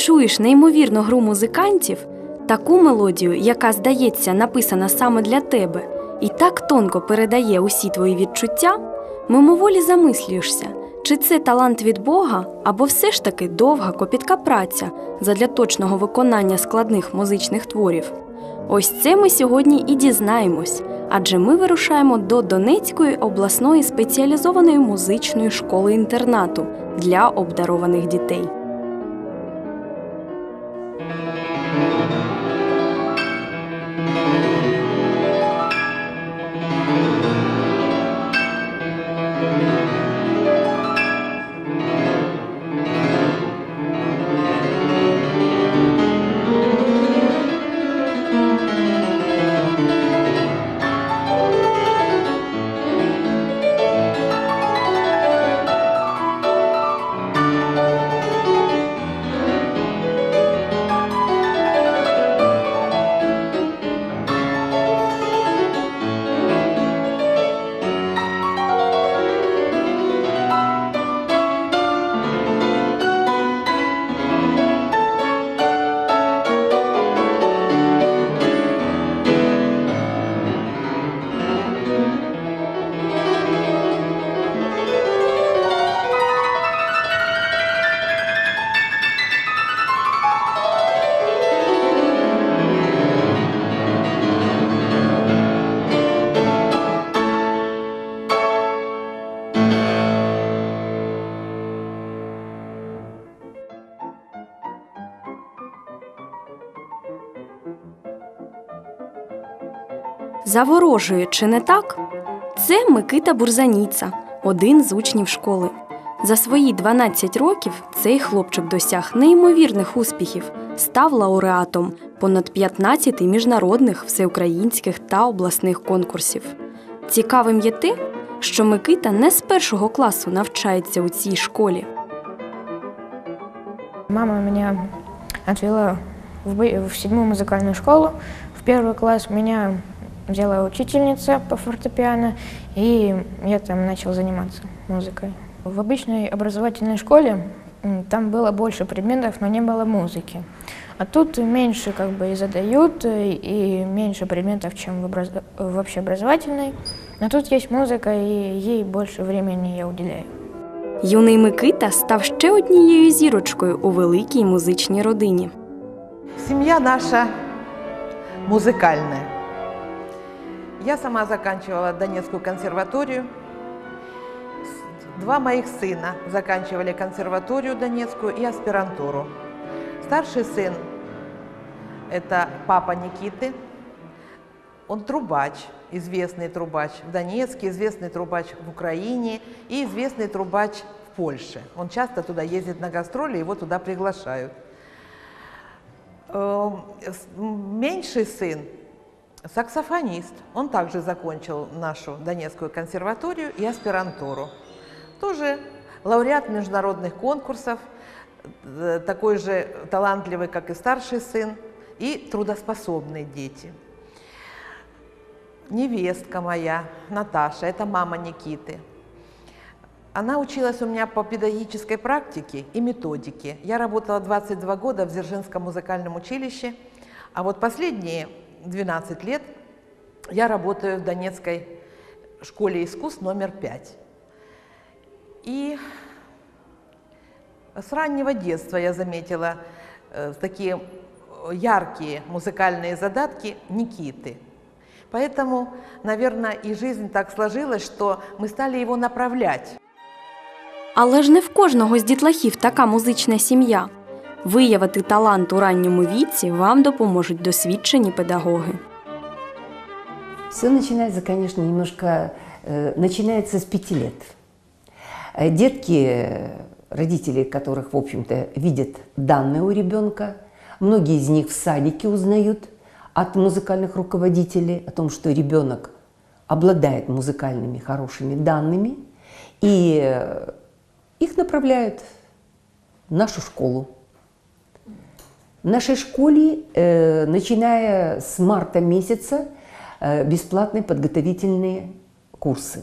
Чуєш неймовірну гру музикантів, таку мелодію, яка здається написана саме для тебе, і так тонко передає усі твої відчуття, мимоволі замислюєшся, чи це талант від Бога, або все ж таки довга копітка праця задля точного виконання складних музичних творів. Ось це ми сьогодні і дізнаємось, адже ми вирушаємо до Донецької обласної спеціалізованої музичної школи інтернату для обдарованих дітей. Заворожує, чи не так? Це Микита Бурзаніца, один з учнів школи. За свої 12 років цей хлопчик досяг неймовірних успіхів, став лауреатом понад 15 міжнародних, всеукраїнських та обласних конкурсів. Цікавим є те, що Микита не з першого класу навчається у цій школі. Мама меня отвела в, бы- в седьмую музыкальную школу. В первый класс меня взяла учительница по фортепиано, и я там начал заниматься музыкой. В обычной образовательной школе м, там было больше предметов, но не было музыки. А тут меньше как бы и задают, э, и меньше предметов, чем в, образ- в общеобразовательной. Но тут есть музыка, и ей больше времени я уделяю. Юний Микита став ще однією зірочкою у великій музичній родині. Семья наша музыкальная. Я сама заканчивала Донецкую консерваторию. Два моих сына заканчивали консерваторию Донецкую и аспирантуру. Старший сын – это папа Никиты. Он трубач, известный трубач в Донецке, известный трубач в Украине и известный трубач в Польше. Он часто туда ездит на гастроли, его туда приглашают. Э, с- м, Меньший сын – саксофонист. Он также закончил нашу Донецкую консерваторию и аспирантуру. Тоже лауреат международных конкурсов, э, такой же талантливый, как и старший сын, и трудоспособные дети. Невестка моя, Наташа, это мама Никиты. Она училась у меня по педагогической практике и методике. Я работала 22 года в Дзержинском музыкальном училище, а вот последние 12 лет я работаю в Донецкой школе искусств номер 5. И с раннего детства я заметила э, такие яркие музыкальные задатки Никиты. Поэтому, наверное, и жизнь так сложилась, что мы стали его направлять. Але ж не в кожного з дітлахів така музична сім'я. Виявити талант у ранньому віці вам допоможуть досвідчені педагоги. Все начинается, конечно, немножко, э, начинается с пяти лет. Э, Детки, э, родители которых, в общем-то, видят данные у ребенка, многие из них в садике узнают от музыкальных руководителей о том, что ребенок обладает музыкальными хорошими данными, и э, их направляют в нашу школу. В нашей школе, э, начиная с марта месяца, э, бесплатные подготовительные курсы.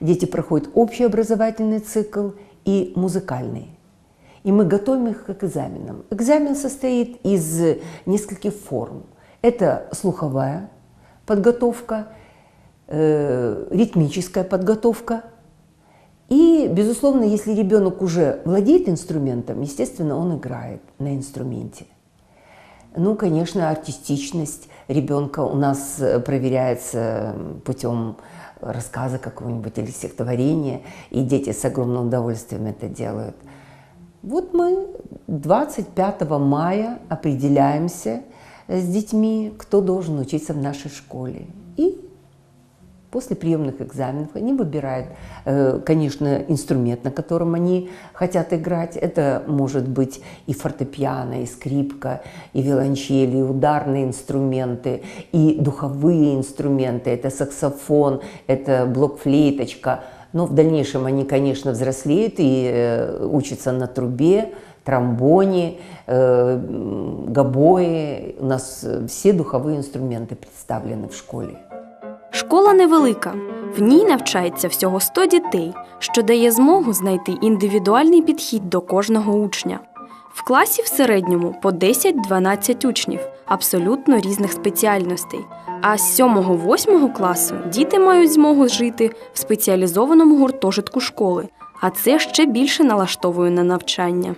Дети проходят общеобразовательный цикл и музыкальный. и мы готовим их к экзаменам. Экзамен состоит из нескольких форм. Это слуховая подготовка, э, ритмическая подготовка. И, безусловно, если ребенок уже владеет инструментом, естественно, он играет на инструменте. Ну, конечно, артистичность ребенка у нас э, проверяется путем рассказа какого-нибудь или стихотворения, и дети с огромным удовольствием это делают. Вот мы 25 мая определяемся с детьми, кто должен учиться в нашей школе. И после приемных экзаменов они выбирают, э, конечно, инструмент, на котором они хотят играть. Это может быть и фортепиано, и скрипка, и виолончели, и ударные инструменты, и духовые инструменты. Это саксофон, это блокфлейточка. Но в дальнейшем они, конечно, взрослеют и э, учатся на трубе, тромбоне, э, гобое. У нас все духовые инструменты представлены в школі. Школа невелика. В ній навчається всього 100 дітей, що дає змогу знайти індивідуальний підхід до кожного учня. В класі в середньому по 10-12 учнів, абсолютно різних спеціальностей. А з 7-8 класу діти мають змогу жити в спеціалізованому гуртожитку школи, а це ще більше налаштовує на навчання.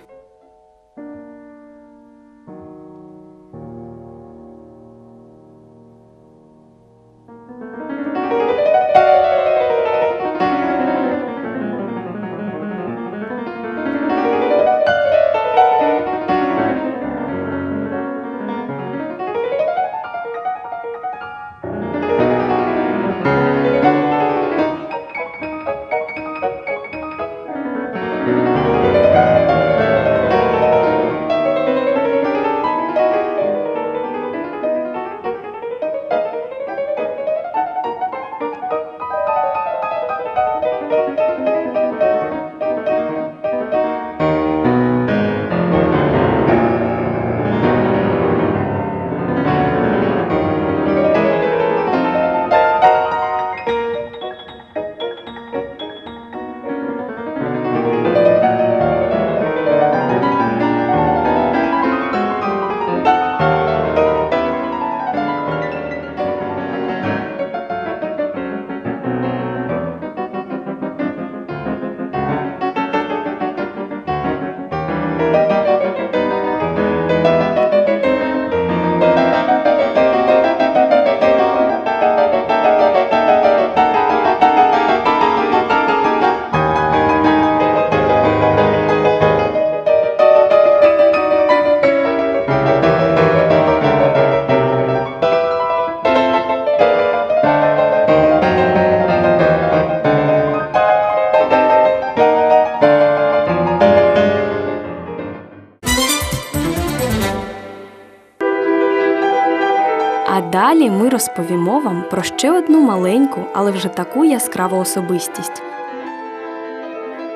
Далі ми розповімо вам про ще одну маленьку, але вже таку яскраву особистість.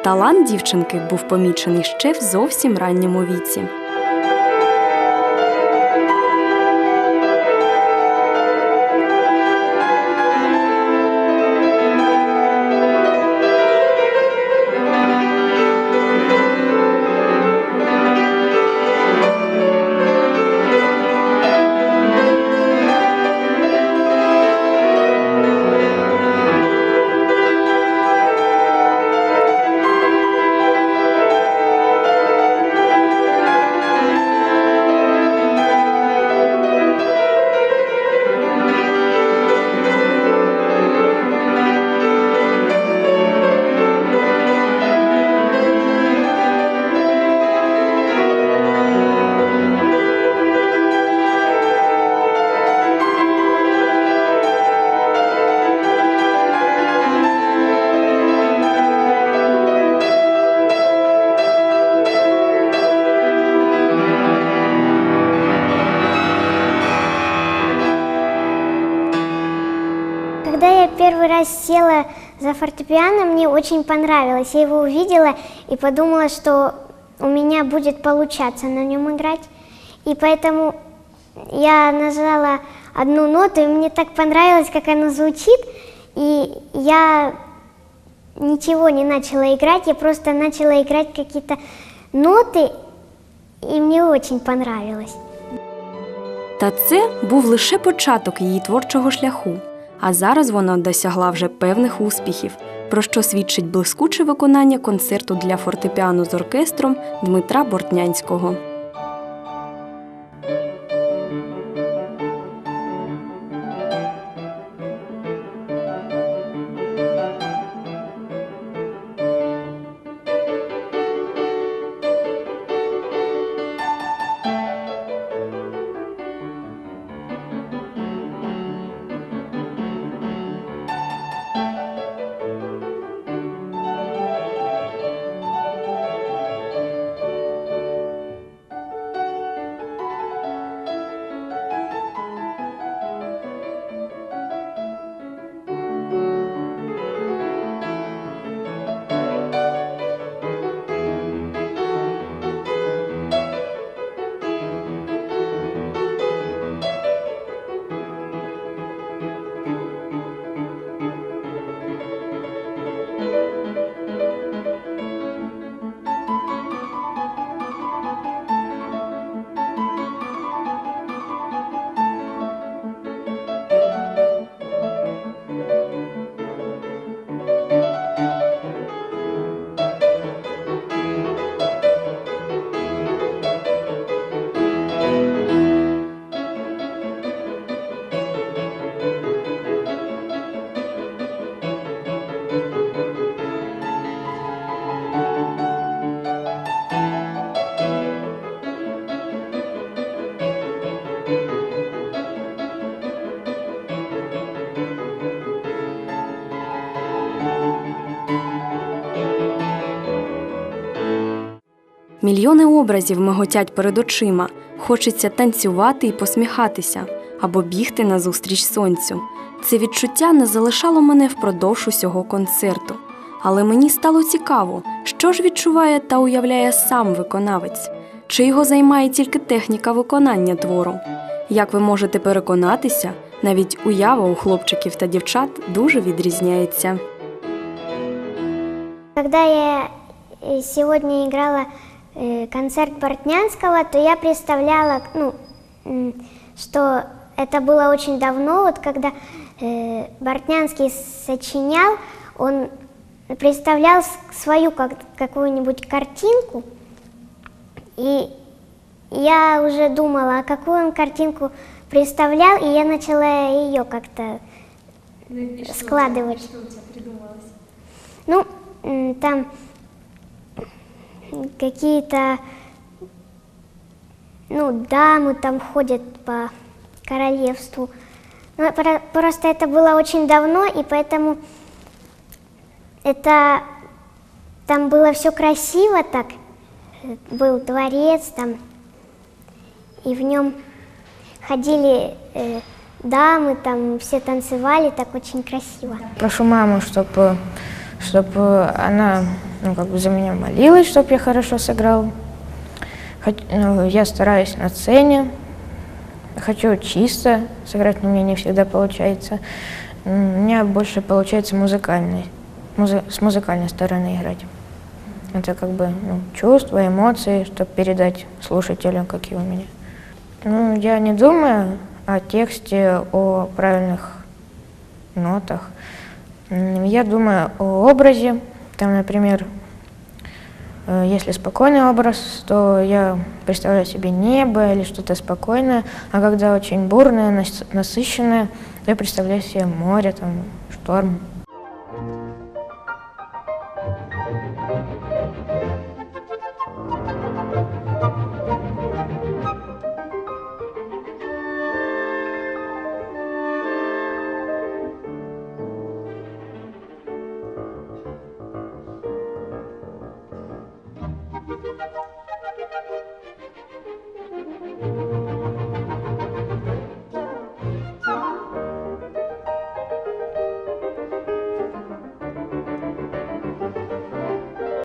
Талант дівчинки був помічений ще в зовсім ранньому віці. Первый раз села за фортепиано, мне очень понравилось. Я его увидела и подумала, что у меня будет получаться на нем играть. И поэтому я нажала одну ноту, и мне так понравилось, как она звучит. И я ничего не начала играть, я просто начала играть какие-то ноты, и мне очень понравилось. Та це був лише початок її творчого шляху, а зараз вона досягла вже певних успіхів, про що свідчить блискуче виконання концерту для фортепіано з оркестром Дмитра Бортнянського. Мільйони образів миготять перед очима. Хочеться танцювати і посміхатися або бігти назустріч сонцю. Це відчуття не залишало мене впродовж усього концерту. Але мені стало цікаво, що ж відчуває та уявляє сам виконавець, чи його займає тільки техніка виконання твору. Як ви можете переконатися, навіть уява у хлопчиків та дівчат дуже відрізняється. Когда я э, сегодня играла э, концерт Бортнянского, то я представляла, ну, что это было очень давно, вот когда э, Бортнянский сочинял, он представлял свою как- какую-нибудь картинку, и я уже думала, а какую он картинку представлял, и я начала ее как-то складывать. Ну, м, там какие-то, ну, дамы там ходят по королевству. Ну, про- просто это было очень давно, и поэтому это там было все красиво так. Был дворец там, и в нем ходили э, дамы, там все танцевали так очень красиво. Прошу маму, чтобы чтобы она ну, как бы за меня молилась, чтобы я хорошо сыграл. Хот- ну, Я стараюсь на сцене, хочу чисто сыграть, но мне не всегда получается. У меня больше получается музыкальный, музы- с музыкальной стороны играть. Это как бы ну, чувства, эмоции, чтобы передать слушателю, какие у меня. Ну, я не думаю о тексте, о правильных нотах. Я думаю о образе. Там, например, э, если спокойный образ, то я представляю себе небо или что-то спокойное, а когда очень бурное, нас- насыщенное, то я представляю себе море, там, шторм.